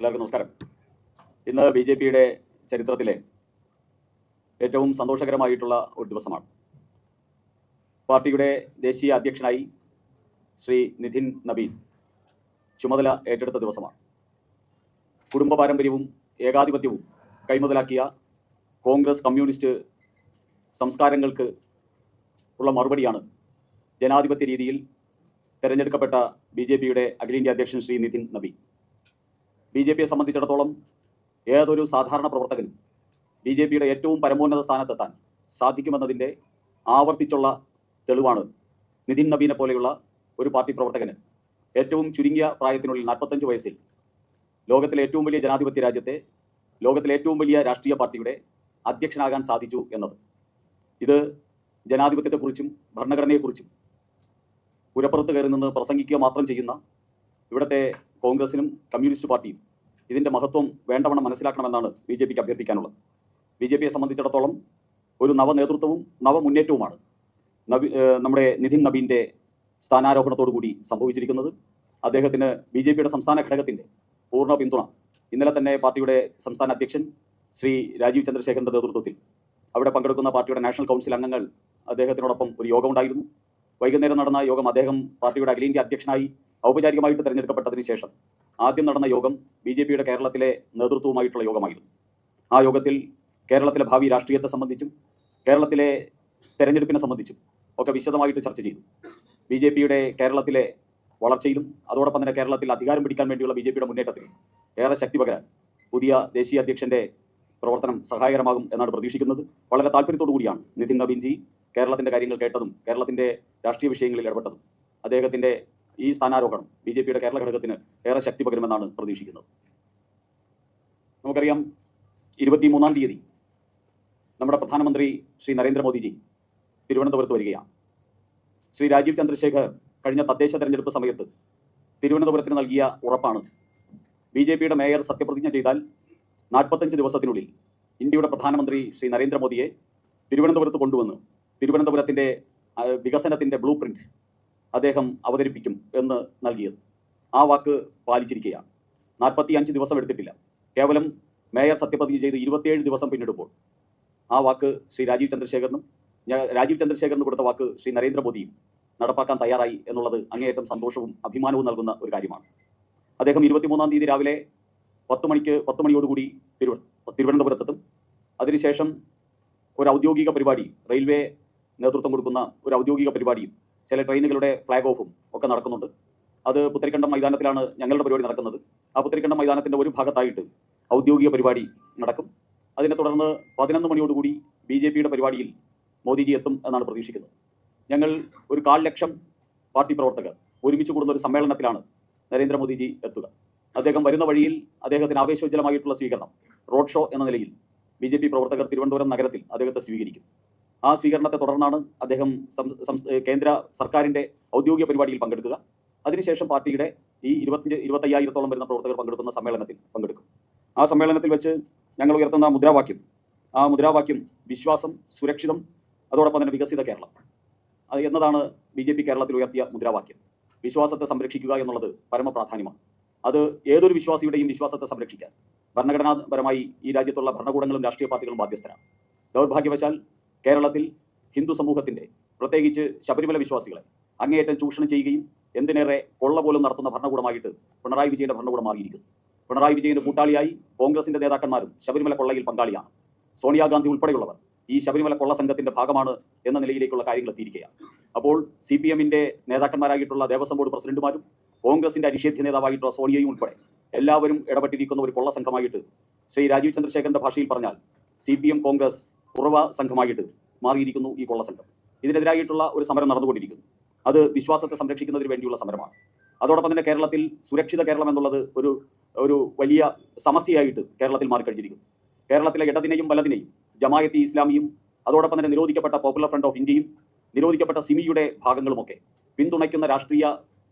എല്ലാവർക്കും നമസ്കാരം. ഇന്ന് ബി ജെ പിയുടെ ചരിത്രത്തിലെ ഏറ്റവും സന്തോഷകരമായിട്ടുള്ള ഒരു ദിവസമാണ്. പാർട്ടിയുടെ ദേശീയ അധ്യക്ഷനായി ശ്രീ നിധിൻ നബീൻ ചുമതല ഏറ്റെടുത്ത ദിവസമാണ്. കുടുംബ പാരമ്പര്യവും ഏകാധിപത്യവും കൈമുതലാക്കിയ കോൺഗ്രസ് കമ്മ്യൂണിസ്റ്റ് സംസ്കാരങ്ങൾക്ക് ഉള്ള മറുപടിയാണ് ജനാധിപത്യ രീതിയിൽ തെരഞ്ഞെടുക്കപ്പെട്ട ബി ജെ പിയുടെ അഖിലേന്ത്യാ അധ്യക്ഷൻ ശ്രീ നിതിൻ നബീൻ. ബി ജെ പിയെ സംബന്ധിച്ചിടത്തോളം ഏതൊരു സാധാരണ പ്രവർത്തകനും ബി ജെ പിയുടെ ഏറ്റവും പരമോന്നത സ്ഥാനത്തെത്താൻ സാധിക്കുമെന്നതിന്റെ ആവർത്തിച്ചുള്ള തെളിവാണ് നിതിൻ നബീനെ പോലെയുള്ള ഒരു പാർട്ടി പ്രവർത്തകന് ഏറ്റവും ചുരുങ്ങിയ പ്രായത്തിനുള്ളിൽ നാൽപ്പത്തഞ്ച് വയസ്സിൽ ലോകത്തിലെ ഏറ്റവും വലിയ ജനാധിപത്യ രാജ്യത്തെ ലോകത്തിലെ ഏറ്റവും വലിയ രാഷ്ട്രീയ പാർട്ടിയുടെ അധ്യക്ഷനാകാൻ സാധിച്ചു എന്നത്. ഇത് ജനാധിപത്യത്തെക്കുറിച്ചും ഭരണഘടനയെക്കുറിച്ചും പുരപ്പുറത്ത് കയറി നിന്ന് പ്രസംഗിക്കുക മാത്രം ചെയ്യുന്ന ഇവിടുത്തെ കോൺഗ്രസിനും കമ്മ്യൂണിസ്റ്റ് പാർട്ടിയും ഇതിന്റെ മഹത്വം വേണ്ടവണ്ണം മനസ്സിലാക്കണമെന്നാണ് ബി ജെ പിക്ക് അഭ്യർത്ഥിക്കാനുള്ളത്. ബി ജെ പിയെ സംബന്ധിച്ചിടത്തോളം ഒരു നവനേതൃത്വവും നവമുന്നേറ്റവുമാണ് നബി നമ്മുടെ നിധിൻ നബീന്റെ സ്ഥാനാരോഹണത്തോടു കൂടി സംഭവിച്ചിരിക്കുന്നത്. അദ്ദേഹത്തിന് ബി ജെ പിയുടെ സംസ്ഥാന ഘടകത്തിന്റെ പൂർണ പിന്തുണ. ഇന്നലെ തന്നെ പാർട്ടിയുടെ സംസ്ഥാന അധ്യക്ഷൻ ശ്രീ രാജീവ് ചന്ദ്രശേഖരന്റെ നേതൃത്വത്തിൽ അവിടെ പങ്കെടുക്കുന്ന പാർട്ടിയുടെ നാഷണൽ കൗൺസിൽ അംഗങ്ങൾ അദ്ദേഹത്തിനോടൊപ്പം ഒരു യോഗമുണ്ടായിരുന്നു. വൈകുന്നേരം നടന്ന യോഗം അദ്ദേഹം പാർട്ടിയുടെ അഖിലേന്ത്യാ അധ്യക്ഷനായി ഔപചാരികമായിട്ട് തെരഞ്ഞെടുക്കപ്പെട്ടതിന് ശേഷം ആദ്യം നടന്ന യോഗം ബി ജെ പിയുടെ കേരളത്തിലെ നേതൃത്വവുമായിട്ടുള്ള യോഗമായിരുന്നു. ആ യോഗത്തിൽ കേരളത്തിലെ ഭാവി രാഷ്ട്രീയത്തെ സംബന്ധിച്ചും കേരളത്തിലെ തെരഞ്ഞെടുപ്പിനെ സംബന്ധിച്ചും ഒക്കെ വിശദമായിട്ട് ചർച്ച ചെയ്തു. ബി ജെ പിയുടെ കേരളത്തിലെ വളർച്ചയിലും അതോടൊപ്പം തന്നെ കേരളത്തിൽ അധികാരം പിടിക്കാൻ വേണ്ടിയുള്ള ബി ജെ പിയുടെ മുന്നേറ്റത്തിൽ ഏറെ ശക്തി പകരാൻ പുതിയ ദേശീയ അധ്യക്ഷന്റെ പ്രവർത്തനം സഹായകരമാകും എന്നാണ് പ്രതീക്ഷിക്കുന്നത്. വളരെ താല്പര്യത്തോടു കൂടിയാണ് നിതിൻ നവീൻജി കേരളത്തിന്റെ കാര്യങ്ങൾ കേട്ടതും കേരളത്തിന്റെ രാഷ്ട്രീയ വിഷയങ്ങളിൽ ഇടപെട്ടതും. അദ്ദേഹത്തിന്റെ ഈ സ്ഥാനാരോഹണം ബി ജെ പിയുടെ കേരള ഘടകത്തിന് ഏറെ ശക്തി പകരുമെന്നാണ് പ്രതീക്ഷിക്കുന്നത്. നമുക്കറിയാം ഇരുപത്തിമൂന്നാം തീയതി നമ്മുടെ പ്രധാനമന്ത്രി ശ്രീ നരേന്ദ്രമോദിജി തിരുവനന്തപുരത്ത് വരികയാണ്. ശ്രീ രാജീവ് ചന്ദ്രശേഖർ കഴിഞ്ഞ തദ്ദേശ തെരഞ്ഞെടുപ്പ് സമയത്ത് തിരുവനന്തപുരത്തിന് നൽകിയ ഉറപ്പാണ്. ബി ജെ പിയുടെ മേയർ സത്യപ്രതിജ്ഞ ചെയ്താൽ നാൽപ്പത്തഞ്ച് ദിവസത്തിനുള്ളിൽ ഇന്ത്യയുടെ പ്രധാനമന്ത്രി ശ്രീ നരേന്ദ്രമോദിയെ തിരുവനന്തപുരത്ത് കൊണ്ടുവന്ന് തിരുവനന്തപുരത്തിന്റെ വികസനത്തിന്റെ ബ്ലൂ പ്രിന്റ് അദ്ദേഹം അവതരിപ്പിക്കും എന്ന് നൽകിയത്. ആ വാക്ക് പാലിച്ചിരിക്കുകയാണ്. നാൽപ്പത്തി അഞ്ച് ദിവസം എടുത്തിട്ടില്ല. കേവലം മേയർ സത്യപ്രതിജ്ഞ ചെയ്ത് ഇരുപത്തിയേഴ് ദിവസം പിന്നിടുമ്പോൾ ആ വാക്ക് ശ്രീ രാജീവ് ചന്ദ്രശേഖരനും രാജീവ് ചന്ദ്രശേഖരന് കൊടുത്ത വാക്ക് ശ്രീ നരേന്ദ്രമോദിയും നടപ്പാക്കാൻ തയ്യാറായി എന്നുള്ളത് അങ്ങേയറ്റം സന്തോഷവും അഭിമാനവും നൽകുന്ന ഒരു കാര്യമാണ്. അദ്ദേഹം ഇരുപത്തിമൂന്നാം തീയതി രാവിലെ പത്ത് മണിക്ക് പത്ത് മണിയോടുകൂടി തിരുവ തിരുവനന്തപുരത്തെത്തും. അതിനുശേഷം ഒരു ഔദ്യോഗിക പരിപാടി റെയിൽവേ നേതൃത്വം കൊടുക്കുന്ന ഒരു ഔദ്യോഗിക പരിപാടിയും ചില ട്രെയിനുകളുടെ ഫ്ലാഗ് ഓഫും ഒക്കെ നടക്കുന്നുണ്ട്. അത് പുത്തരിക്കണ്ടം മൈതാനത്തിലാണ് ഞങ്ങളുടെ പരിപാടി നടക്കുന്നത്. ആ പുത്തരിക്കണ്ടം മൈതാനത്തിന്റെ ഒരു ഭാഗത്തായിട്ട് ഔദ്യോഗിക പരിപാടി നടക്കും. അതിനെ തുടർന്ന് പതിനൊന്ന് മണിയോടുകൂടി ബി ജെ പിയുടെ പരിപാടിയിൽ മോദിജി എത്തും എന്നാണ് പ്രതീക്ഷിക്കുന്നത്. ഞങ്ങൾ ഒരു കാൽ ലക്ഷം പാർട്ടി പ്രവർത്തകർ ഒരുമിച്ച് കൂടുന്ന ഒരു സമ്മേളനത്തിലാണ് നരേന്ദ്രമോദിജി എത്തുക. അദ്ദേഹം വരുന്ന വഴിയിൽ അദ്ദേഹത്തിന് ആവേശോജ്ജലമായിട്ടുള്ള സ്വീകരണം റോഡ് ഷോ എന്ന നിലയിൽ ബി പ്രവർത്തകർ തിരുവനന്തപുരം നഗരത്തിൽ അദ്ദേഹത്തെ സ്വീകരിക്കും. ആ സ്വീകരണത്തെ തുടർന്നാണ് അദ്ദേഹം കേന്ദ്ര സർക്കാരിന്റെ ഔദ്യോഗിക പരിപാടിയിൽ പങ്കെടുക്കുക. അതിനുശേഷം പാർട്ടിയുടെ ഈ ഇരുപത്തിയഞ്ച് ഇരുപത്തയ്യായിരത്തോളം വരുന്ന പ്രവർത്തകർ പങ്കെടുക്കുന്ന സമ്മേളനത്തിൽ പങ്കെടുക്കും. ആ സമ്മേളനത്തിൽ വെച്ച് ഞങ്ങൾ ഉയർത്തുന്ന മുദ്രാവാക്യം ആ മുദ്രാവാക്യം വിശ്വാസം സുരക്ഷിതം അതോടൊപ്പം തന്നെ വികസിത കേരളം. അത് എന്നതാണ് ബി ജെ പി കേരളത്തിൽ ഉയർത്തിയ മുദ്രാവാക്യം. വിശ്വാസത്തെ സംരക്ഷിക്കുക എന്നുള്ളത് പരമപ്രാധാന്യമാണ്. അത് ഏതൊരു വിശ്വാസിയുടെയും വിശ്വാസത്തെ സംരക്ഷിക്കാൻ. ഭരണഘടനാപരമായി ഈ രാജ്യത്തുള്ള ഭരണകൂടങ്ങളും രാഷ്ട്രീയ പാർട്ടികളും ബാധ്യസ്ഥരാണ്. ദൗർഭാഗ്യവശാൽ കേരളത്തിൽ ഹിന്ദു സമൂഹത്തിന്റെ പ്രത്യേകിച്ച് ശബരിമല വിശ്വാസികളെ അങ്ങേയറ്റം ചൂഷണം ചെയ്യുകയും എന്തിനേറെ കൊള്ള പോലും നടത്തുന്ന ഭരണകൂടമായിട്ട് പിണറായി വിജയന്റെ ഭരണകൂടം മാറിയിരിക്കുന്നു. പിണറായി വിജയന്റെ കൂട്ടാളിയായി കോൺഗ്രസിന്റെ നേതാക്കന്മാരും ശബരിമല കൊള്ളയിൽ പങ്കാളിയാണ്. സോണിയാഗാന്ധി ഉൾപ്പെടെയുള്ളവർ ഈ ശബരിമല കൊള്ള സംഘത്തിന്റെ ഭാഗമാണ് എന്ന നിലയിലേക്കുള്ള കാര്യങ്ങൾ എത്തിയിരിക്കുകയാണ്. അപ്പോൾ സി പി എമ്മിന്റെ നേതാക്കന്മാരായിട്ടുള്ള ദേവസ്വം ബോർഡ് പ്രസിഡന്റുമാരും കോൺഗ്രസിന്റെ അനിഷേധ്യ നേതാവായിട്ടുള്ള സോണിയയും ഉൾപ്പെടെ എല്ലാവരും ഇടപെട്ടിരിക്കുന്ന ഒരു കൊള്ള സംഘമായിട്ട് ശ്രീ രാജീവ് ചന്ദ്രശേഖരന്റെ ഭാഷയിൽ പറഞ്ഞാൽ സി കോൺഗ്രസ് കുറവ സംഘമായിട്ട് മാറിയിരിക്കുന്നു ഈ കൊള്ള സംഘം. ഇതിനെതിരായിട്ടുള്ള ഒരു സമരം നടന്നുകൊണ്ടിരിക്കുന്നു. അത് വിശ്വാസത്തെ സംരക്ഷിക്കുന്നതിന് വേണ്ടിയുള്ള സമരമാണ്. അതോടൊപ്പം തന്നെ കേരളത്തിൽ സുരക്ഷിത കേരളം എന്നുള്ളത് ഒരു ഒരു വലിയ സമസ്യയായിട്ട് കേരളത്തിൽ മാറിക്കഴിഞ്ഞിരിക്കുന്നു. കേരളത്തിലെ ഇടതിനെയും വലതിനെയും ജമായത്തി ഇസ്ലാമിയും അതോടൊപ്പം തന്നെ നിരോധിക്കപ്പെട്ട പോപ്പുലർ ഫ്രണ്ട് ഓഫ് ഇന്ത്യയും നിരോധിക്കപ്പെട്ട സിമിയുടെ ഭാഗങ്ങളുമൊക്കെ പിന്തുണയ്ക്കുന്ന രാഷ്ട്രീയ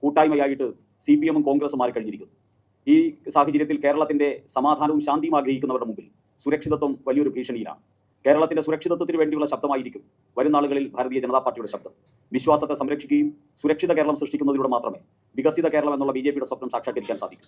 കൂട്ടായ്മയായിട്ട് സി പി എമ്മും കോൺഗ്രസും മാറിക്കഴിഞ്ഞിരിക്കുന്നു. ഈ സാഹചര്യത്തിൽ കേരളത്തിന്റെ സമാധാനവും ശാന്തിയും ആഗ്രഹിക്കുന്നവരുടെ മുമ്പിൽ സുരക്ഷിതത്വം വലിയൊരു ഭീഷണിയിലാണ്. കേരളത്തിന്റെ സുരക്ഷിതത്വത്തിന് വേണ്ടിയുള്ള ശബ്ദമായിരിക്കും വരും നാളുകളിൽ ഭാരതീയ ജനതാ പാർട്ടിയുടെ ശബ്ദം. വിശ്വാസത്തെ സംരക്ഷിക്കുകയും സുരക്ഷിത കേരളം സൃഷ്ടിക്കുന്നതിലൂടെ മാത്രമേ വികസിത കേരളം എന്നുള്ള ബി ജെ പിയുടെ സ്വപ്നം സാക്ഷാത്കരിക്കാൻ സാധിക്കൂ.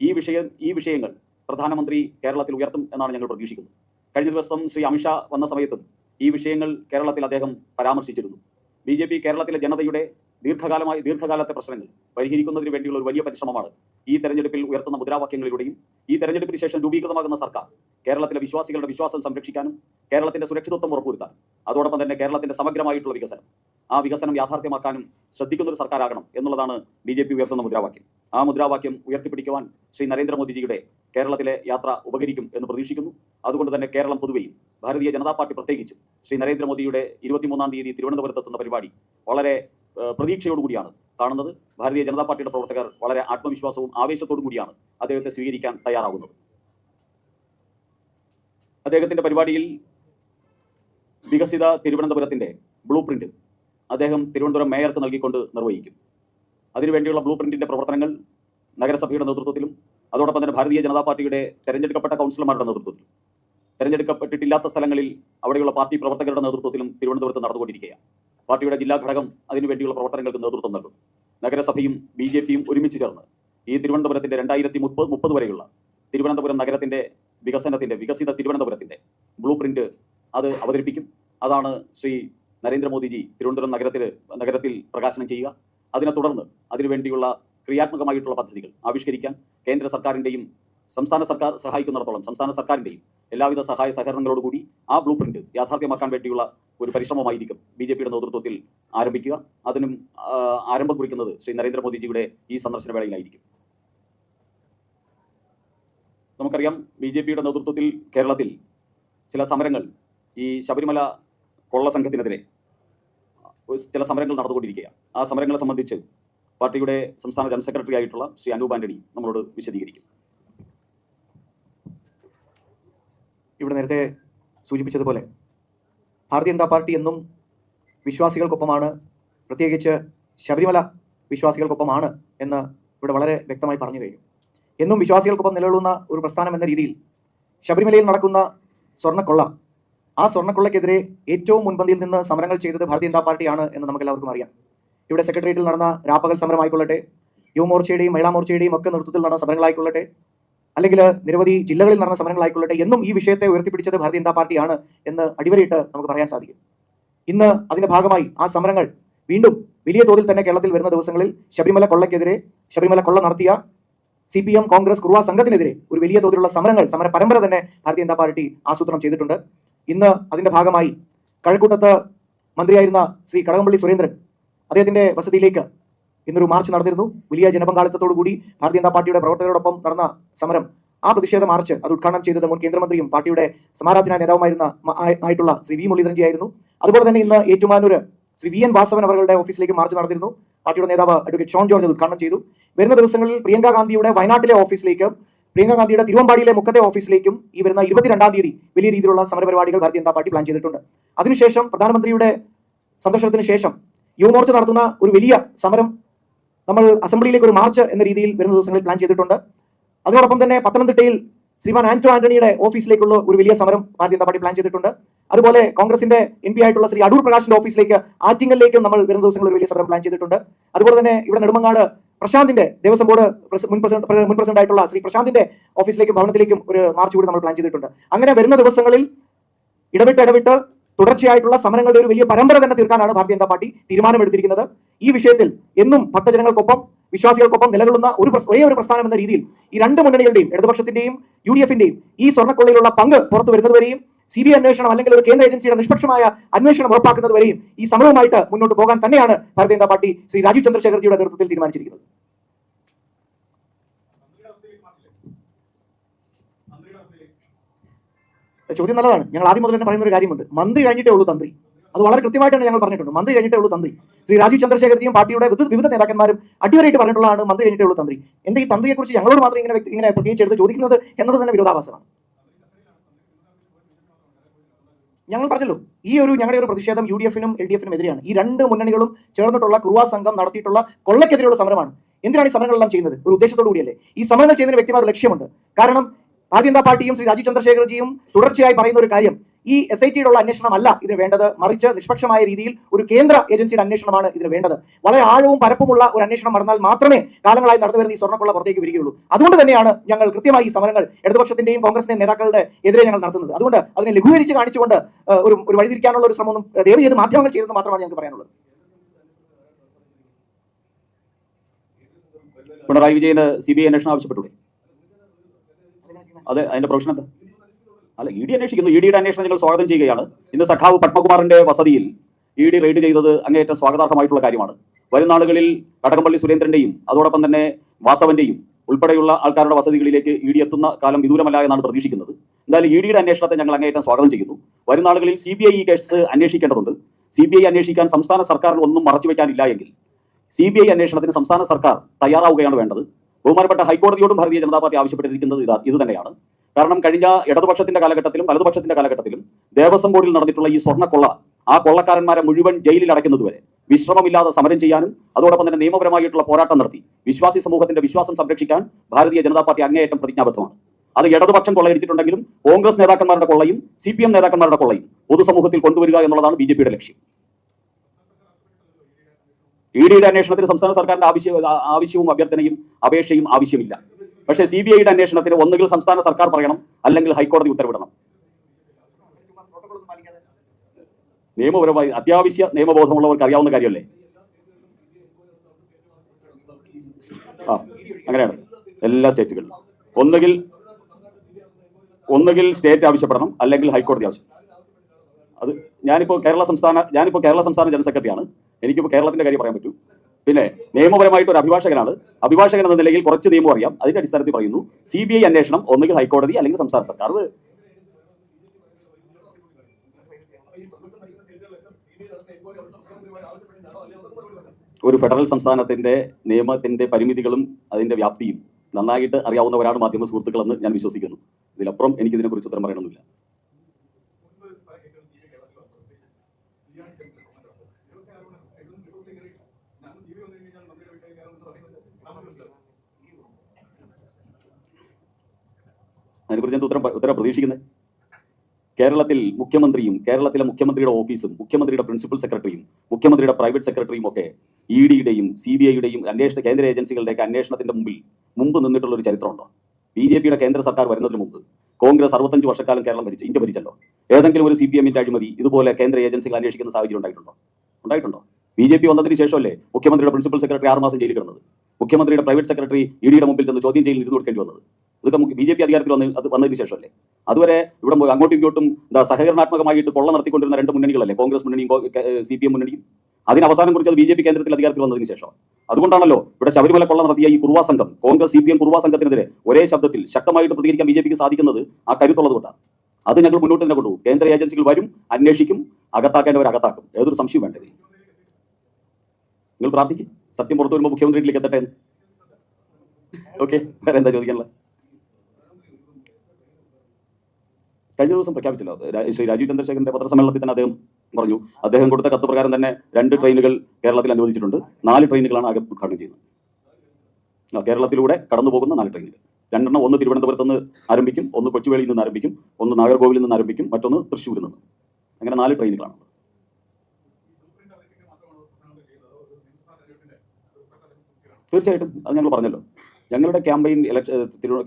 ഈ വിഷയം ഈ വിഷയങ്ങൾ പ്രധാനമന്ത്രി കേരളത്തിൽ ഉയർത്തും എന്നാണ് ഞങ്ങൾ പ്രതീക്ഷിക്കുന്നത് കഴിഞ്ഞ ദിവസം ശ്രീ അമിത്ഷാ വന്ന സമയത്തും ഈ വിഷയങ്ങൾ കേരളത്തിൽ അദ്ദേഹം പരാമർശിച്ചിരുന്നു. ബി ജെ പി കേരളത്തിലെ ജനതയുടെ ദീർഘകാലമായി ദീർഘകാലത്തെ പ്രശ്നങ്ങൾ പരിഹരിക്കുന്നതിന് വേണ്ടിയുള്ള ഒരു വലിയ പരിശ്രമമാണ് ഈ തെരഞ്ഞെടുപ്പിൽ ഉയർത്തുന്ന മുദ്രാവാക്യങ്ങളിലൂടെയും ഈ തെരഞ്ഞെടുപ്പിന് ശേഷം രൂപീകൃതമാകുന്ന സർക്കാർ കേരളത്തിലെ വിശ്വാസികളുടെ വിശ്വാസം സംരക്ഷിക്കാനും കേരളത്തിന്റെ സുരക്ഷിതത്വം ഉറപ്പുവരുത്താനും അതോടൊപ്പം തന്നെ കേരളത്തിന്റെ സമഗ്രമായിട്ടുള്ള വികസനം. ആ വികസനം യാഥാർത്ഥ്യമാക്കാനും ശ്രദ്ധിക്കുന്ന ഒരു സർക്കാരാകണം എന്നുള്ളതാണ് ബി ജെ പി ഉയർത്തുന്ന മുദ്രാവാക്യം. ആ മുദ്രാവാക്യം ഉയർത്തിപ്പിടിക്കുവാൻ ശ്രീ നരേന്ദ്രമോദിജിയുടെ കേരളത്തിലെ യാത്ര ഉപകരിക്കും എന്ന് പ്രതീക്ഷിക്കുന്നു. അതുകൊണ്ട് തന്നെ കേരളം പൊതുവെയും ഭാരതീയ ജനതാ പാർട്ടി പ്രത്യേകിച്ചും ശ്രീ നരേന്ദ്രമോദിയുടെ ഇരുപത്തിമൂന്നാം തീയതി തിരുവനന്തപുരത്ത് എത്തുന്ന പരിപാടി വളരെ പ്രതീക്ഷയോടുകൂടിയാണ് കാണുന്നത്. ഭാരതീയ ജനതാ പാർട്ടിയുടെ പ്രവർത്തകർ വളരെ ആത്മവിശ്വാസവും ആവേശത്തോടും കൂടിയാണ് അദ്ദേഹത്തെ സ്വീകരിക്കാൻ തയ്യാറാകുന്നത്. അദ്ദേഹത്തിന്റെ പരിപാടിയിൽ വികസിത തിരുവനന്തപുരത്തിന്റെ ബ്ലൂ പ്രിന്റ് അദ്ദേഹം തിരുവനന്തപുരം മേയർക്ക് നൽകിക്കൊണ്ട് നിർവഹിക്കും. അതിനുവേണ്ടിയുള്ള ബ്ലൂ പ്രിന്റിന്റെ പ്രവർത്തനങ്ങൾ നഗരസഭയുടെ നേതൃത്വത്തിലും അതോടൊപ്പം തന്നെ ഭാരതീയ ജനതാ പാർട്ടിയുടെ തെരഞ്ഞെടുക്കപ്പെട്ട കൗൺസിലർമാരുടെ നേതൃത്വത്തിലും. തെരഞ്ഞെടുക്കപ്പെട്ടിട്ടില്ലാത്ത സ്ഥലങ്ങളിൽ അവിടെയുള്ള പാർട്ടി പ്രവർത്തകരുടെ നേതൃത്വത്തിലും തിരുവനന്തപുരത്ത് നടന്നുകൊണ്ടിരിക്കുകയാണ്. പാർട്ടിയുടെ ജില്ലാ ഘടകം അതിനുവേണ്ടിയുള്ള പ്രവർത്തനങ്ങൾക്ക് നേതൃത്വം നൽകും. നഗരസഭയും ബി ജെ പിയും ഒരുമിച്ച് ചേർന്ന് ഈ തിരുവനന്തപുരത്തിന്റെ രണ്ടായിരത്തി മുപ്പത് മുപ്പത് വരെയുള്ള തിരുവനന്തപുരം നഗരത്തിന്റെ വികസനത്തിന്റെ വികസിത തിരുവനന്തപുരത്തിന്റെ ബ്ലൂ പ്രിന്റ് അത് അവതരിപ്പിക്കും. അതാണ് ശ്രീ നരേന്ദ്രമോദിജി തിരുവനന്തപുരം നഗരത്തിൽ നഗരത്തിൽ പ്രകാശനം ചെയ്യുക. അതിനെ തുടർന്ന് അതിനുവേണ്ടിയുള്ള ക്രിയാത്മകമായിട്ടുള്ള പദ്ധതികൾ ആവിഷ്കരിക്കാൻ കേന്ദ്ര സർക്കാരിന്റെയും സംസ്ഥാന സർക്കാർ സഹായിക്കുന്നിടത്തോളം സംസ്ഥാന സർക്കാരിന്റെയും എല്ലാവിധ സഹായ സഹകരണങ്ങളോടുകൂടി ആ ബ്ലൂ പ്രിന്റ് യാഥാർത്ഥ്യമാക്കാൻ വേണ്ടിയുള്ള ഒരു പരിശ്രമമായിരിക്കും ബി ജെ പിയുടെ നേതൃത്വത്തിൽ ആരംഭിക്കുക. അതിനും ആരംഭം കുറിക്കുന്നത് ശ്രീ നരേന്ദ്രമോദിജിയുടെ ഈ സന്ദർശന വേളയിലായിരിക്കും നമുക്കറിയാം ബി ജെ പിയുടെ നേതൃത്വത്തിൽ കേരളത്തിൽ ചില സമരങ്ങൾ ഈ ശബരിമല കൊള്ള സംഘത്തിനെതിരെ ചില സമരങ്ങൾ നടന്നുകൊണ്ടിരിക്കുകയാണ്. ആ സമരങ്ങളെ സംബന്ധിച്ച് പാർട്ടിയുടെ സംസ്ഥാന ജനറൽ സെക്രട്ടറി ആയിട്ടുള്ള ശ്രീ അനൂപ് ആന്റണി നമ്മളോട് വിശദീകരിക്കും. ഇവിടെ നേരത്തെ സൂചിപ്പിച്ചതുപോലെ ഭാരതീയ ജനതാ പാർട്ടി എന്നും വിശ്വാസികൾക്കൊപ്പമാണ് പ്രത്യേകിച്ച് ശബരിമല വിശ്വാസികൾക്കൊപ്പമാണ് എന്ന് ഇവിടെ വളരെ വ്യക്തമായി പറഞ്ഞു കഴിഞ്ഞു. എന്നും വിശ്വാസികൾക്കൊപ്പം നിലകൊള്ളുന്ന ഒരു പ്രസ്ഥാനം എന്ന രീതിയിൽ ശബരിമലയിൽ നടക്കുന്ന സ്വർണക്കൊള്ള ആ സ്വർണക്കൊള്ളയ്ക്കെതിരെ ഏറ്റവും മുൻപന്തിയിൽ നിന്ന് സമരങ്ങൾ ചെയ്തത് ഭാരതീയ ജനതാ പാർട്ടിയാണ് എന്ന് നമുക്കെല്ലാവർക്കും അറിയാം. ഇവിടെ സെക്രട്ടേറിയറ്റിൽ നടന്ന രാപ്പകൽ സമരമായിക്കൊള്ളട്ടെ യുവമോർച്ചയുടെയും മഹിളാ മോർച്ചയുടെയും ഒക്കെ നേതൃത്വത്തിൽ നടന്ന സമരങ്ങളായിക്കൊള്ളട്ടെ അല്ലെങ്കിൽ നിരവധി ജില്ലകളിൽ നടന്ന സമരങ്ങളായിക്കൊള്ളട്ടെ എന്നും ഈ വിഷയത്തെ ഉയർത്തിപ്പിടിച്ചത് ഭാരതീയ ജനതാ പാർട്ടിയാണ് എന്ന് അടിവരയിട്ട് നമുക്ക് പറയാൻ സാധിക്കും. ഇന്ന് അതിന്റെ ഭാഗമായി ആ സമരങ്ങൾ വീണ്ടും വലിയ തോതിൽ തന്നെ കേരളത്തിൽ വരുന്ന ദിവസങ്ങളിൽ ശബരിമല കൊള്ളക്കെതിരെ ശബരിമല കൊള്ള നടത്തിയ സി പി എം കോൺഗ്രസ് കുറുവ സംഘത്തിനെതിരെ ഒരു വലിയ തോതിലുള്ള സമരങ്ങൾ സമര പരമ്പര തന്നെ ഭാരതീയ ജനതാ പാർട്ടി ആസൂത്രണം ചെയ്തിട്ടുണ്ട്. ഇന്ന് അതിന്റെ ഭാഗമായി കഴക്കൂട്ടത്ത് മന്ത്രിയായിരുന്ന ശ്രീ കടകംപള്ളി സുരേന്ദ്രൻ അദ്ദേഹത്തിന്റെ വസതിയിലേക്ക് ഇന്നൊരു മാർച്ച് നടന്നിരുന്നു. വലിയ ജനപങ്കാളിത്തത്തോടു കൂടി ഭാരതീയ ജനതാ പാർട്ടിയുടെ പ്രവർത്തകരോടൊപ്പം നടന്ന സമരം. ആ പ്രതിഷേധ മാർച്ച് അത് ഉദ്ഘാടനം ചെയ്തത് മുൻ കേന്ദ്രമന്ത്രിയും പാർട്ടിയുടെ സമാരാധന നേതാവുമായിരുന്ന ആയിട്ടുള്ള ശ്രീ വി മുരളീധരൻജി ആയിരുന്നു. അതുപോലെ തന്നെ ഇന്ന് ഏറ്റുമാനൂര് ശ്രീ വി എൻ വാസവൻ അവരുടെ ഓഫീസിലേക്ക് മാർച്ച് നടന്നിരുന്നു. പാർട്ടിയുടെ നേതാവ് അഡ്വക്കേറ്റ് ഷോൺ ജോർജ് ഉദ്ഘാടനം ചെയ്തു. വരുന്ന ദിവസങ്ങളിൽ പ്രിയങ്ക ഗാന്ധിയുടെ വയനാട്ടിലെ ഓഫീസിലേക്ക് പ്രിയങ്ക ഗാന്ധിയുടെ തിരുവമ്പാടിയിലെ മുക്കത്തെ ഓഫീസിലേക്കും ഈ വരുന്ന ഇരുപത്തിരണ്ടാം തീയതി വലിയ രീതിയിലുള്ള സമരപരിപാടികൾ ഭാരതീയ ജനതാ പാർട്ടി പ്ലാൻ ചെയ്തിട്ടുണ്ട്. അതിനുശേഷം പ്രധാനമന്ത്രിയുടെ സന്ദർശനത്തിന് ശേഷം യുവമോർച്ച നടത്തുന്ന ഒരു വലിയ സമരം നമ്മൾ അസംബ്ലിയിലേക്ക് ഒരു മാർച്ച് എന്ന രീതിയിൽ വരുന്ന ദിവസങ്ങളിൽ പ്ലാൻ ചെയ്തിട്ടുണ്ട്. അതിനോടൊപ്പം തന്നെ പത്തനംതിട്ടയിൽ ശ്രീമാൻ ആന്റോ ആന്റണിയുടെ ഓഫീസിലേക്കുള്ള ഒരു വലിയ സമരം ഭാരതീയ ജനതാ പാർട്ടി പ്ലാൻ ചെയ്തിട്ടുണ്ട്. അതുപോലെ കോൺഗ്രസിന്റെ എം ആയിട്ടുള്ള ശ്രീ അടൂർ പ്രകാശിന്റെ ഓഫീസിലേക്ക് ആറ്റിങ്ങലിലേക്കും നമ്മൾ വരുന്ന ദിവസങ്ങളിൽ ഒരു വലിയ സമരം പ്ലാൻ ചെയ്തിട്ടുണ്ട്. അതുപോലെ തന്നെ ഇവിടെ നെടുമങ്ങാട് പ്രശാന്തിന്റെ ദേവസ്വം ബോർഡ് മുൻ പ്രസിഡന്റ് മുൻ പ്രസിഡന്റ് ആയിട്ടുള്ള ശ്രീ പ്രശാന്തിന്റെ ഓഫീസിലേക്കും ഭവനത്തിലേക്കും ഒരു മാർച്ച് കൂടി നമ്മൾ പ്ലാൻ ചെയ്തിട്ടുണ്ട്. അങ്ങനെ വരുന്ന ദിവസങ്ങളിൽ ഇടവിട്ട് ഇടവിട്ട് തുടർച്ചയായിട്ടുള്ള സമരങ്ങളുടെ ഒരു വലിയ പരമ്പര തന്നെ തീർക്കാനാണ് ഭാരതീയ ജനതാ പാർട്ടി തീരുമാനമെടുത്തിരിക്കുന്നത്. ഈ വിഷയത്തിൽ എന്നും ഭക്തജനങ്ങൾക്കൊപ്പം വിശ്വാസികൾക്കൊപ്പം നിലകൊള്ളുന്ന ഒരു ഒരേ ഒരു പ്രസ്ഥാനം എന്ന രീതിയിൽ ഈ രണ്ട് മുന്നണികളുടെയും ഇടതുപക്ഷത്തിന്റെയും യു ഡി എഫിന്റെയും ഈ സ്വർണക്കൊള്ളയിലുള്ള പങ്ക് പുറത്തു വരുന്നതുവരെയും സി ബി ഐ അന്വേഷണം അല്ലെങ്കിൽ ഒരു കേന്ദ്ര ഏജൻസിയുടെ നിഷ്പക്ഷമായ അന്വേഷണം ഉറപ്പാക്കുന്നത് വരെയും ഈ സമരവുമായിട്ട് മുന്നോട്ട് പോകാൻ തന്നെയാണ് ഭാരതീയ ജനതാ പാർട്ടി ശ്രീ രാജീവ് ചന്ദ്രശേഖർജിയുടെ നേതൃത്വത്തിൽ തീരുമാനിച്ചിരിക്കുന്നത്. ചോദ്യം നല്ലതാണ്. ഞങ്ങൾ ആദ്യം മുതൽ തന്നെ പറയുന്ന ഒരു കാര്യമുണ്ട്. മന്ത്രി കഴിഞ്ഞിട്ടേ ഉള്ളൂ തന്ത്രി. അത് വളരെ കൃത്യമായിട്ടാണ് ഞങ്ങൾ പറഞ്ഞിട്ടുണ്ട്. മന്ത്രി കഴിഞ്ഞിട്ടേ ഉള്ളൂ തന്ത്രി. ശ്രീ രാജീവ് ചന്ദ്രശേഖർജിയും പാർട്ടിയുടെ വിവിധ നേതാക്കന്മാരും അടിവരായിട്ട് പറഞ്ഞിട്ടുള്ളതാണ് മന്ത്രി കഴിഞ്ഞിട്ടുള്ള തന്ത്രി. എന്റെ ഈ തന്ത്രിയെക്കുറിച്ച് ഞങ്ങളോട് മാത്രം ഇങ്ങനെ ഇങ്ങനെ പ്രത്യേകിച്ച് എടുത്ത് ചോദിക്കുന്നത് എന്നത് തന്നെ വിരോധാഭാസമാണ്. ഞങ്ങൾ പറഞ്ഞല്ലോ ഈ ഒരു ഞങ്ങളുടെ ഒരു പ്രതിഷേധം യു ഡി എഫിനും എൽ ഡി എഫിനും എതിരെയാണ്. ഈ രണ്ട് മുന്നണികളും ചേർന്നിട്ടുള്ള കുറുവാ സംഘം നടത്തിയിട്ടുള്ള കൊള്ളക്കെതിരെയുള്ള സമരമാണ്. എന്തിനാണ് ഈ സമരങ്ങളെല്ലാം ചെയ്യുന്നത്? ഒരു ഉദ്ദേശത്തോടു കൂടിയല്ലേ. ഈ സമരങ്ങൾ ചെയ്യുന്നതിന് വ്യക്തിമാർ ലക്ഷ്യമുണ്ട്. കാരണം ഭാരതീയ ജനതാ പാർട്ടിയും ശ്രീ രാജീവ് ചന്ദ്രശേഖർജിയും തുടർച്ചയായി പറയുന്ന ഒരു കാര്യം ഈ എസ് ഐ ടിയുടെ അന്വേഷണമല്ല ഇതിന് വേണ്ടത്. മറിച്ച് നിഷ്പക്ഷമായ രീതിയിൽ ഒരു കേന്ദ്ര ഏജൻസിയുടെ അന്വേഷണമാണ് ഇതിന് വേണ്ടത്. വളരെ ആഴവും പരപ്പുമുള്ള ഒരു അന്വേഷണം നടന്നാൽ മാത്രമേ കാലങ്ങളായി നടന്നു വരുന്ന ഈ സ്വർണക്കൊള്ള പുറത്തേക്ക് വരികയുള്ളൂ. അതുകൊണ്ട് തന്നെയാണ് ഞങ്ങൾ കൃത്യമായി ഈ സമരങ്ങൾ ഇടതുപക്ഷത്തിന്റെയും കോൺഗ്രസിന്റെയും നേതാക്കളുടെ എതിരെ ഞങ്ങൾ നടത്തുന്നത്. അതുകൊണ്ട് അതിനെ ലഘൂകരിച്ച് കാണിച്ചുകൊണ്ട് ഒരു ഒരു വഴിതിരിക്കാനുള്ള ഒരു ഏഹ്, ദയവ് ചെയ്ത് മാധ്യമങ്ങൾ ചെയ്യുന്നത് മാത്രമാണ് ഞങ്ങൾക്ക് പറയാനുള്ളത്. പിണറായി വിജയന് സി ബി ഐ അന്വേഷണം ആവശ്യപ്പെട്ടൂടെ അതെ അതിന്റെ പ്രൊഫഷൻ എന്താ അല്ല ഇ ഡി അന്വേഷിക്കുന്നു. ഇ ഡിയുടെ അന്വേഷണം ഞങ്ങൾ സ്വാഗതം ചെയ്യുകയാണ്. ഇന്ന് സഖാവ് പത്മകുമാറിന്റെ വസതിയിൽ ഇ ഡി റെയ്ഡ് ചെയ്തത് അങ്ങേയറ്റം സ്വാഗതാർഹമായിട്ടുള്ള കാര്യമാണ്. വരും നാളുകളിൽ കടകംപള്ളി സുരേന്ദ്രന്റെയും അതോടൊപ്പം തന്നെ വാസവന്റെയും ഉൾപ്പെടെയുള്ള ആൾക്കാരുടെ വസതികളിലേക്ക് ഇ ഡി എത്തുന്ന കാലം വിദൂരമല്ല എന്നാണ് പ്രതീക്ഷിക്കുന്നത്. എന്തായാലും ഇ ഡിയുടെ അന്വേഷണത്തെ ഞങ്ങൾ അങ്ങേയറ്റം സ്വാഗതം ചെയ്യുന്നു. വരും നാളുകളിൽ സി ബി ഐ ഈ കേസ് അന്വേഷിക്കേണ്ടതുണ്ട്. സി ബി ഐ അന്വേഷിക്കാൻ സംസ്ഥാന സർക്കാരിന് ഒന്നും മറച്ചു വയ്ക്കാനില്ല എങ്കിൽ സി ബി ഐ അന്വേഷണത്തിന് സംസ്ഥാന സർക്കാർ തയ്യാറാവുകയാണ് വേണ്ടത്. ബഹുമാനപ്പെട്ട ഹൈക്കോടതിയോടും ഭാരതീയ ജനതാ പാർട്ടി ആവശ്യപ്പെട്ടിരിക്കുന്നത് ഇത് തന്നെയാണ്. കാരണം കഴിഞ്ഞ ഇടതുപക്ഷത്തിന്റെ കാലഘട്ടത്തിലും വലതുപക്ഷത്തിന്റെ കാലഘട്ടത്തിലും ദേവസ്വം ബോർഡിൽ നടന്നിട്ടുള്ള ഈ സ്വർണക്കൊള്ള ആ കൊള്ളക്കാരന്മാരെ മുഴുവൻ ജയിലിൽ അടയ്ക്കുന്നതുവരെ വിശ്രമമില്ലാതെ സമരം ചെയ്യാനും അതോടൊപ്പം തന്നെ നിയമപരമായിട്ടുള്ള പോരാട്ടം നടത്തി വിശ്വാസി സമൂഹത്തിന്റെ വിശ്വാസം സംരക്ഷിക്കാൻ ഭാരതീയ ജനതാ പാർട്ടി അങ്ങേയറ്റം പ്രതിജ്ഞാബദ്ധമാണ്. അത് ഇടതുപക്ഷം കൊള്ളയടിച്ചിട്ടുണ്ടെങ്കിലും കോൺഗ്രസ് നേതാക്കന്മാരുടെ കൊള്ളയും സി പി എം നേതാക്കന്മാരുടെ കൊള്ളയും പൊതുസമൂഹത്തിൽ കൊണ്ടുവരിക എന്നുള്ളതാണ് ബി ജെ പിയുടെ ലക്ഷ്യം. ഇ ഡിയുടെ അന്വേഷണത്തിന് സംസ്ഥാന സർക്കാരിന്റെ ആവശ്യ ആവശ്യവും അഭ്യർത്ഥനയും അപേക്ഷയും ആവശ്യമില്ല. പക്ഷേ സി ബി ഐയുടെ അന്വേഷണത്തിന് ഒന്നുകിൽ സംസ്ഥാന സർക്കാർ പറയണം അല്ലെങ്കിൽ ഹൈക്കോടതി ഉത്തരവിടണം. നിയമപരമായി അത്യാവശ്യ നിയമബോധമുള്ളവർക്ക് അറിയാവുന്ന കാര്യമല്ലേ? ആ അങ്ങനെയാണ്. എല്ലാ സ്റ്റേറ്റുകളിലും. ഒന്നുകിൽ ഒന്നുകിൽ സ്റ്റേറ്റ് ആവശ്യപ്പെടണം അല്ലെങ്കിൽ ഹൈക്കോടതി ആവശ്യം. അത് ഞാനിപ്പോൾ കേരള സംസ്ഥാന ഞാനിപ്പോൾ കേരള സംസ്ഥാന ജനറൽ സെക്രട്ടറിയാണ്. എനിക്കിപ്പോൾ കേരളത്തിന്റെ കാര്യം പറയാൻ പറ്റൂ. പിന്നെ നിയമപരമായിട്ട് ഒരു അഭിഭാഷകനാണ്. അഭിഭാഷകൻ എന്ന നിലയിൽ കുറച്ച് നിയമം അറിയാം. അതിന്റെ അടിസ്ഥാനത്തിൽ പറയുന്നു സി ബി ഐ അന്വേഷണം ഒന്നുകിൽ ഹൈക്കോടതി അല്ലെങ്കിൽ സംസ്ഥാന സർക്കാർ. ഒരു ഫെഡറൽ സംസ്ഥാനത്തിന്റെ നിയമത്തിന്റെ പരിമിതികളും അതിന്റെ വ്യാപ്തിയും നന്നായിട്ട് അറിയാവുന്നവരാണ് മാധ്യമ സുഹൃത്തുക്കളെന്ന് ഞാൻ വിശ്വസിക്കുന്നു. ഇതിലപ്പുറം എനിക്ക് ഇതിനെക്കുറിച്ച് ഉത്തരം പറയണമെന്നില്ല അതിനെക്കുറിച്ച് എന്ത് ഉത്തരം ഉത്തരം പ്രതീക്ഷിക്കുന്നത് കേരളത്തിൽ മുഖ്യമന്ത്രിയും കേരളത്തിലെ മുഖ്യമന്ത്രിയുടെ ഓഫീസും മുഖ്യമന്ത്രിയുടെ പ്രിൻസിപ്പൽ സെക്രട്ടറിയും മുഖ്യമന്ത്രിയുടെ പ്രൈവറ്റ് സെക്രട്ടറിയും ഒക്കെ ഇ ഡിയുടെയും സി ബി ഐയുടെയും അന്വേഷണ കേന്ദ്ര ഏജൻസികളുടെയൊക്കെ അന്വേഷണത്തിന്റെ മുമ്പിൽ മുമ്പ് നിന്നിട്ടുള്ള ഒരു ചരിത്രമുണ്ടോ? ബി ജെ പിയുടെ കേന്ദ്ര സർക്കാർ വരുന്നതിന് മുമ്പ് കോൺഗ്രസ് അറുപത്തഞ്ച് വർഷക്കാലം കേരളം ഭരിച്ചു ഇന്ത്യ ഭരിച്ചല്ലോ. ഏതെങ്കിലും ഒരു സി പി എമ്മിന്റെ അഴിമതി ഇതുപോലെ കേന്ദ്ര ഏജൻസികൾ അന്വേഷിക്കുന്ന സാഹചര്യം ഉണ്ടായിട്ടുണ്ടോ? ഉണ്ടായിട്ടുണ്ടോ? ബി ജെ പി വന്നതിന് ശേഷമല്ലേ മുഖ്യമന്ത്രിയുടെ പ്രിൻസിപ്പൽ സെക്രട്ടറി ആറുമാസം ജയിലിൽ കിടന്നത്? മുഖ്യമന്ത്രിയുടെ പ്രൈവറ്റ് സെക്രട്ടറി ഇ ഡിയുടെ മുമ്പിൽ ചെന്ന് ചോദ്യം ചെയ്യലിൽ ഇരുന്ന് കൊടുക്കേണ്ടി വന്നത്. ഇതൊക്കെ ബി ജെ പി അധികാരത്തിൽ വന്ന് അത് വന്നതിന് ശേഷമല്ലേ? അതുവരെ ഇവിടെ അങ്ങോട്ടും ഇങ്ങോട്ടും എന്താ സഹകരണാത്മകമായിട്ട് കൊള്ള നടത്തിക്കൊണ്ടിരുന്ന രണ്ട് മുന്നണികളല്ലേ? കോൺഗ്രസ് മുന്നണിയും സി പി എം മുന്നണിയും. അതിന് അവസാനം കുറിച്ചത് ബി ജെ പി കേന്ദ്രത്തിൽ അധികാരത്തിൽ വന്നതിന് ശേഷം. അതുകൊണ്ടാണല്ലോ ഇവിടെ ശബരിമല കൊള്ള നടത്തിയ ഈ കുറുവാ സംഘം കോൺഗ്രസ് സി പി എം കുറുവാ സംഘത്തിനെതിരെ ഒരേ ശബ്ദത്തിൽ ശക്തമായിട്ട് പ്രതികരിക്കാൻ ബി ജെ പിക്ക് സാധിക്കുന്നത് ആ കരുത്തുള്ളത് കൊണ്ടാണ്. അത് ഞങ്ങൾ മുന്നോട്ട് തന്നെ കൊണ്ടുപോകും. കേന്ദ്ര ഏജൻസികൾ വരും അന്വേഷിക്കും അകത്താക്കേണ്ടവർ അകത്താക്കും. ഏതൊരു സംശയം വേണ്ടത് നിങ്ങൾ പ്രാർത്ഥിക്കും. സത്യം പുറത്തു വരുമ്പോൾ മുഖ്യമന്ത്രിയിലേക്ക് എത്തട്ടെ ഓക്കെ വേറെ എന്താ ചോദിക്കാനുള്ള കഴിഞ്ഞ ദിവസം പ്രഖ്യാപിച്ചല്ലോ ശ്രീ രാജീവ് ചന്ദ്രശേഖരന്റെ പത്രസമ്മേളനത്തിൽ തന്നെ അദ്ദേഹം പറഞ്ഞു. അദ്ദേഹം കൊടുത്ത കത്ത് പ്രകാരം തന്നെ രണ്ട് ട്രെയിനുകൾ കേരളത്തിൽ അനുവദിച്ചിട്ടുണ്ട്. നാല് ട്രെയിനുകളാണ് ആകെ ഉദ്ഘാടനം ചെയ്യുന്നത്. കേരളത്തിലൂടെ കടന്നു പോകുന്ന നാല് ട്രെയിനുകൾ. രണ്ടെണ്ണം ഒന്ന് തിരുവനന്തപുരത്ത് നിന്ന് ആരംഭിക്കും ഒന്ന് കൊച്ചുവേളിയിൽ നിന്ന് ആരംഭിക്കും ഒന്ന് നാഗർകോവിലിൽ നിന്ന് ആരംഭിക്കും മറ്റൊന്ന് തൃശ്ശൂരിൽ നിന്ന്. അങ്ങനെ നാല് ട്രെയിനുകളാണ്. തീർച്ചയായിട്ടും അത് ഞങ്ങൾ പറഞ്ഞല്ലോ. ഞങ്ങളുടെ ക്യാമ്പയിൻ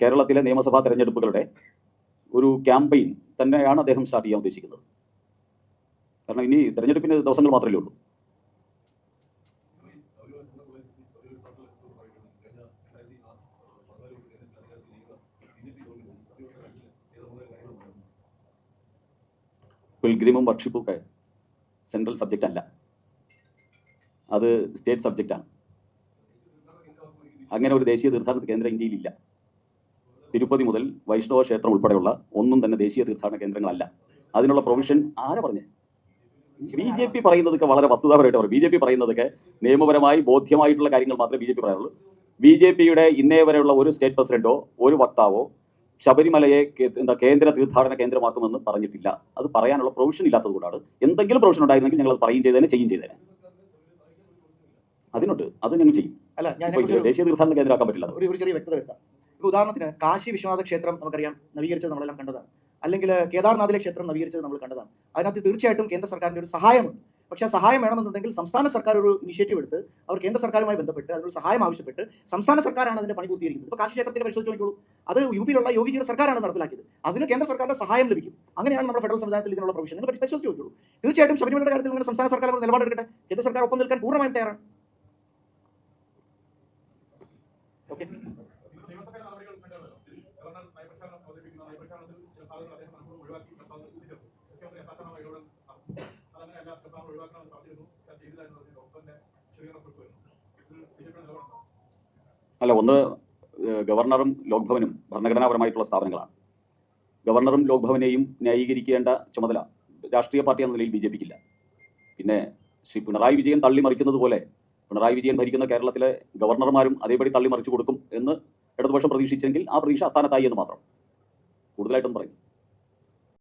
കേരളത്തിലെ നിയമസഭാ തെരഞ്ഞെടുപ്പുകളുടെ ഒരു ക്യാമ്പയിൻ തന്നെയാണ് അദ്ദേഹം സ്റ്റാർട്ട് ചെയ്യാൻ ഉദ്ദേശിക്കുന്നത്. കാരണം ഇനി തെരഞ്ഞെടുപ്പിന് ദിവസങ്ങൾ മാത്രമേ ഉള്ളൂ. പിൽഗ്രിമും വർഷിപ്പും ഒക്കെ സെൻട്രൽ സബ്ജക്റ്റ് അല്ല. അത് സ്റ്റേറ്റ് സബ്ജക്റ്റാണ് അങ്ങനെ ഒരു ദേശീയ തീർത്ഥാടന കേന്ദ്രം ഇന്ത്യയിലില്ല. തിരുപ്പതി മുതൽ വൈഷ്ണവ ക്ഷേത്രം ഉൾപ്പെടെയുള്ള ഒന്നും തന്നെ ദേശീയ തീർത്ഥാടന കേന്ദ്രങ്ങളല്ല. അതിനുള്ള പ്രൊവിഷൻ ആരാ പറഞ്ഞേ? ബി ജെ പി പറയുന്നതൊക്കെ വളരെ വസ്തുതാപരമായിട്ട് പറയും. ബി ജെ പി പറയുന്നതൊക്കെ നിയമപരമായി ബോധ്യമായിട്ടുള്ള കാര്യങ്ങൾ മാത്രമേ ബി ജെ പി പറയാറുള്ളൂ. ബി ജെ പിയുടെ ഇന്നേ വരെയുള്ള ഒരു സ്റ്റേറ്റ് പ്രസിഡന്റോ ഒരു വക്താവോ ശബരിമലയെ എന്താ കേന്ദ്ര തീർത്ഥാടന കേന്ദ്രമാക്കുമെന്ന് പറഞ്ഞിട്ടില്ല. അത് പറയാനുള്ള പ്രൊവിഷൻ ഇല്ലാത്തത് കൊണ്ടാണ്. എന്തെങ്കിലും പ്രൊവിഷൻ ഉണ്ടായിരുന്നെങ്കിൽ ഞങ്ങൾ അത് പറയും ചെയ്തേനെ ചെയ്യും ചെയ്തേനെ. അതിനുണ്ട്. അത് ഞങ്ങൾ ചെയ്യും. അല്ല ഞാൻ ദേശീയ തീർത്ഥാടന കേന്ദ്രമാക്കാൻ പറ്റില്ല. ഒരു ഒരു ചെറിയ വ്യക്തത വരുത്താം. ഇപ്പൊ ഉദാഹരണത്തിന് കാശി വിശ്വനാഥ ക്ഷേത്രം നമുക്കറിയാം നവീകരിച്ചത് നമ്മളെല്ലാം കണ്ടതാണ്. അല്ലെങ്കിൽ കേദാർനാഥിലെ ക്ഷേത്രം നവീകരിച്ചത് നമ്മൾ കണ്ടതാണ്. അതിനകത്ത് തീർച്ചയായിട്ടും കേന്ദ്ര സർക്കാരിന്റെ ഒരു സഹായമുണ്ട്. പക്ഷേ സഹായം വേണമെന്നുണ്ടെങ്കിൽ സംസ്ഥാന സർക്കാർ ഒരു ഇനിഷ്യേറ്റീവ് എടുത്ത് അവർ കേന്ദ്ര സർക്കാരുമായി ബന്ധപ്പെട്ട് അതിനൊരു സഹായം ആവശ്യപ്പെട്ട് സംസ്ഥാന സർക്കാരാണ് അതിന്റെ പണി പൂർത്തീകരിക്കുന്നത്. ഇപ്പൊ കാശി ക്ഷേത്രത്തിന്റെ പരിശോധിച്ച് നോക്കിക്കോളൂ അത് യു പിയിലുള്ള യോഗിജിയുടെ സർക്കാരാണ് നടപ്പിലാക്കിയത്. അതിന് കേന്ദ്ര സർക്കാരിന്റെ സഹായം ലഭിക്കും. അങ്ങനെയാണ് നമ്മുടെ ഫെഡറൽ സംവിധാനത്തിൽ ഇതിനുള്ള പ്രൊവിഷൻ പരിശോധിച്ച് നോക്കിക്കോളൂ. തീർച്ചയായിട്ടും ശബരിമലയുടെ കാര്യത്തിൽ സംസ്ഥാന സർക്കാർ നിലപാടെടുക്കട്ടെ. കേന്ദ്ര സർക്കാർ ഒപ്പം നിൽക്കാൻ പൂർണമായും തയ്യാറാണ്. ഓക്കെ അല്ല ഒന്ന് ഗവർണറും ലോക്ഭവനും ഭരണഘടനാപരമായിട്ടുള്ള സ്ഥാപനങ്ങളാണ്. ഗവർണറും ലോക്ഭവനെയും ന്യായീകരിക്കേണ്ട ചുമതല രാഷ്ട്രീയ പാർട്ടി എന്ന നിലയിൽ ബി ജെ പിക്കില്ല. പിന്നെ ശ്രീ പിണറായി വിജയൻ തള്ളിമറിക്കുന്നത് പോലെ പിണറായി വിജയൻ ഭരിക്കുന്ന കേരളത്തിലെ ഗവർണർമാരും അതേപടി തള്ളിമറിച്ചു കൊടുക്കും എന്ന് ഇടതുപക്ഷം പ്രതീക്ഷിച്ചെങ്കിൽ ആ പ്രതീക്ഷ അസ്ഥാനത്തായി എന്ന് മാത്രം. കൂടുതലായിട്ടൊന്നും പറയും.